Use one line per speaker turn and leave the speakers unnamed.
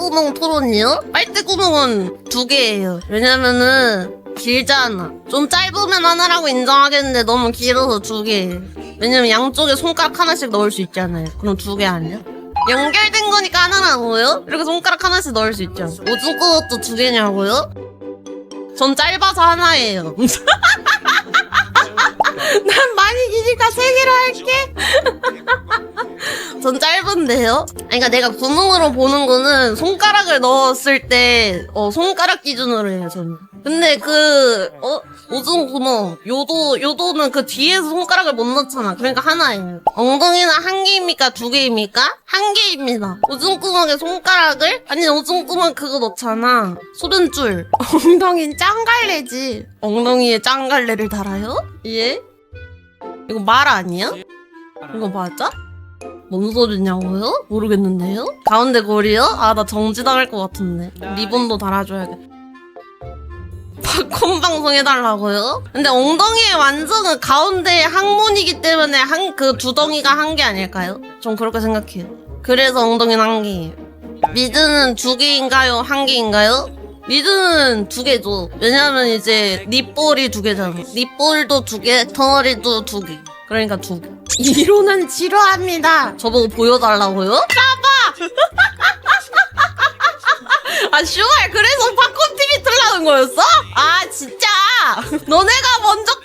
빨대구멍 토론이요? 빨대구멍은 두 개예요. 왜냐면은 길잖아. 좀 짧으면 하나라고 인정하겠는데 너무 길어서 두 개예요. 왜냐면 양쪽에 손가락 하나씩 넣을 수 있잖아요. 그럼 두 개 아니야? 연결된 거니까 하나라고요? 이렇게 손가락 하나씩 넣을 수 있죠. 오줌 구멍도 두 개냐고요? 전 짧아서 하나예요. 난 많이 기니까 세 개로 할게. 전 짧은데요? 아니, 그러니까 내가 구멍으로 보는 거는 손가락을 넣었을 때, 어, 손가락 기준으로 해요, 저는. 근데 그, 어, 오줌 구멍, 요도, 요도는 그 뒤에서 손가락을 못 넣잖아. 그러니까 하나예요. 엉덩이는 한 개입니까? 두 개입니까? 한 개입니다. 오줌 구멍에 손가락을? 아니, 오줌 구멍 그거 넣잖아. 소른줄. 엉덩이는 짱갈래지. 엉덩이에 짱갈래를 달아요? 예? 이거 말 아니야? 이거 맞아? 뭔 소리냐고요? 모르겠는데요? 가운데 고리요? 아, 나 정지당할 것 같은데. 리본도 달아줘야겠다. 팝콘 방송 해달라고요? 근데 엉덩이의 완성은 가운데 항문이기 때문에 한, 그 두덩이가 한 개 아닐까요? 전 그렇게 생각해요. 그래서 엉덩이는 한 개예요. 미드는 두 개인가요? 한 개인가요? 미드는 두 개죠. 왜냐면 이제 립볼이 두 개잖아. 립볼도 두 개, 덩어리도 두 개. 그러니까 두 개. 이론은 지루합니다. 저보고 보여달라고요? 까봐! 아, 슈발, 그래서 팝콘 TV 틀라는 거였어? 아, 진짜! 너네가 먼저